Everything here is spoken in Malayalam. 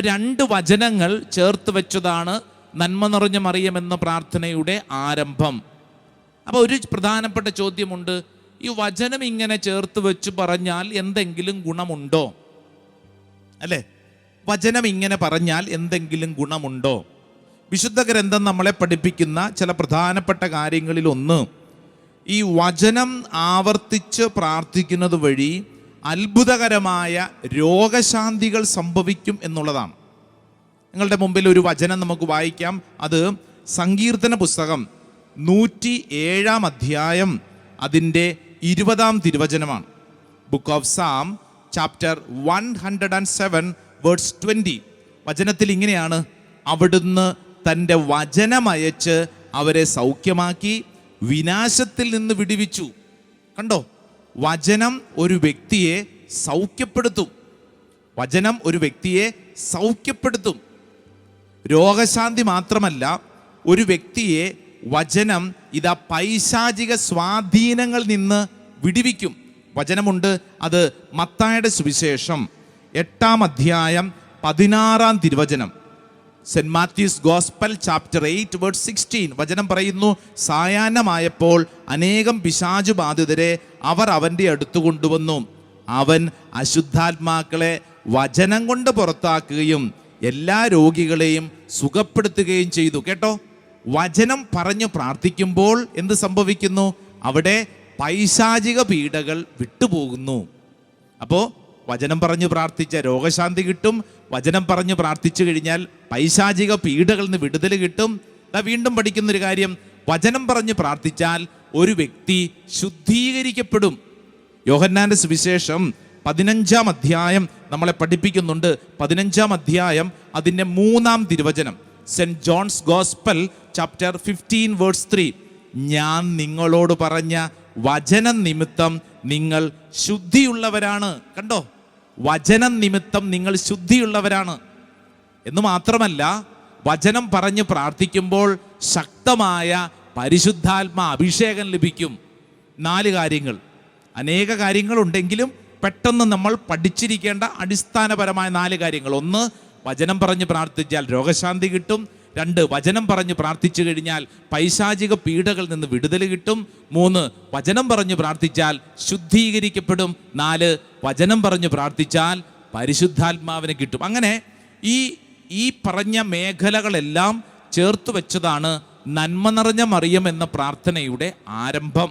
രണ്ട് വചനങ്ങൾ ചേർത്ത് വെച്ചതാണ് നന്മ നിറഞ്ഞ മറിയമെന്ന പ്രാർത്ഥനയുടെ ആരംഭം. അപ്പോൾ ഒരു പ്രധാനപ്പെട്ട ചോദ്യമുണ്ട് ഈ വചനം ഇങ്ങനെ ചേർത്ത് വെച്ച് പറഞ്ഞാൽ എന്തെങ്കിലും ഗുണമുണ്ടോ? അല്ലേ? വചനം ഇങ്ങനെ പറഞ്ഞാൽ എന്തെങ്കിലും ഗുണമുണ്ടോ? വിശുദ്ധ ഗ്രന്ഥം നമ്മളെ പഠിപ്പിക്കുന്ന ചില പ്രധാനപ്പെട്ട കാര്യങ്ങളിൽ ഒന്ന് ഈ വചനം ആവർത്തിച്ച് പ്രാർത്ഥിക്കുന്നത് വഴി അത്ഭുതകരമായ രോഗശാന്തികൾ സംഭവിക്കും എന്നുള്ളതാണ്. നിങ്ങളുടെ മുമ്പിൽ ഒരു വചനം നമുക്ക് വായിക്കാം. അത് സങ്കീർത്തന പുസ്തകം നൂറ്റി ഏഴാം അധ്യായം അതിന്റെ ഇരുപതാം തിരുവചനമാണ്. Book of psalm chapter one hundred and seven words twenty വചനത്തിൽ ഇങ്ങനെയാണ്. അവിടുന്ന് തന്റെ വചനമയച്ച് അവരെ സൗഖ്യമാക്കി വിനാശത്തിൽ നിന്ന് വിടുവിച്ചു. കണ്ടോ? വചനം ഒരു വ്യക്തിയെ സൗഖ്യപ്പെടുത്തും. വചനം ഒരു വ്യക്തിയെ സൗഖ്യപ്പെടുത്തും. രോഗശാന്തി മാത്രമല്ല ഒരു വ്യക്തിയെ വചനം ഇതാ പൈശാചിക സ്വാധീനങ്ങളിൽ നിന്ന് വിടിവിക്കും. വചനമുണ്ട് അത് മത്തായുടെ സുവിശേഷം എട്ടാം അധ്യായം പതിനാറാം തിരുവചനം. Saint Matthew's gospel chapter eight word sixteen വചനം പറയുന്നു സായാഹ്നമായപ്പോൾ അനേകം പിശാചു ബാധിതരെ അവർ അവന്റെ അടുത്ത് കൊണ്ടുവന്നു. അവൻ അശുദ്ധാത്മാക്കളെ വചനം കൊണ്ട് പുറത്താക്കുകയും എല്ലാ രോഗികളെയും സുഖപ്പെടുത്തുകയും ചെയ്തു. കേട്ടോ? വചനം പറഞ്ഞു പ്രാർത്ഥിക്കുമ്പോൾ എന്ത് സംഭവിക്കുന്നു? അവിടെ പൈശാചിക പീഡകൾ വിട്ടുപോകുന്നു. അപ്പോൾ വചനം പറഞ്ഞു പ്രാർത്ഥിച്ച രോഗശാന്തി കിട്ടും. വചനം പറഞ്ഞു പ്രാർത്ഥിച്ചു കഴിഞ്ഞാൽ പൈശാചിക പീഡകളിൽ നിന്ന് വിടുതൽ കിട്ടും. ഇതാ വീണ്ടും പഠിക്കുന്ന ഒരു കാര്യം. വചനം പറഞ്ഞു പ്രാർത്ഥിച്ചാൽ ഒരു വ്യക്തി ശുദ്ധീകരിക്കപ്പെടും. യോഹന്നാന്റെ സുവിശേഷം പതിനഞ്ചാം അധ്യായം നമ്മളെ പഠിപ്പിക്കുന്നുണ്ട്. പതിനഞ്ചാം അധ്യായം അതിന്റെ മൂന്നാം തിരുവചനം. Saint John's gospel chapter fifteen words three. ഞാൻ നിങ്ങളോട് പറഞ്ഞ വചനം നിമിത്തം നിങ്ങൾ ശുദ്ധിയുള്ളവരാണ്. കണ്ടോ? വചനം നിമിത്തം നിങ്ങൾ ശുദ്ധിയുള്ളവരാണ്. എന്ന് മാത്രമല്ല വചനം പറഞ്ഞ് പ്രാർത്ഥിക്കുമ്പോൾ ശക്തമായ പരിശുദ്ധാത്മ അഭിഷേകം ലഭിക്കും. നാല് കാര്യങ്ങൾ. അനേക കാര്യങ്ങളുണ്ടെങ്കിലും പെട്ടെന്ന് നമ്മൾ പഠിച്ചിരിക്കേണ്ട അടിസ്ഥാനപരമായ നാല് കാര്യങ്ങൾ. ഒന്ന് വചനം പറഞ്ഞ് പ്രാർത്ഥിച്ചാൽ രോഗശാന്തി കിട്ടും. രണ്ട് വചനം പറഞ്ഞ് പ്രാർത്ഥിച്ചു കഴിഞ്ഞാൽ പൈശാചിക പീഡകളിൽ നിന്ന് വിടുതൽ കിട്ടും. മൂന്ന് വചനം പറഞ്ഞ് പ്രാർത്ഥിച്ചാൽ ശുദ്ധീകരിക്കപ്പെടും. നാല് വചനം പറഞ്ഞ് പ്രാർത്ഥിച്ചാൽ പരിശുദ്ധാത്മാവിനെ കിട്ടും. അങ്ങനെ ഈ ഈ പറഞ്ഞ മേഖലകളെല്ലാം ചേർത്ത് വെച്ചതാണ് നന്മ നിറഞ്ഞ മറിയം എന്ന പ്രാർത്ഥനയുടെ ആരംഭം.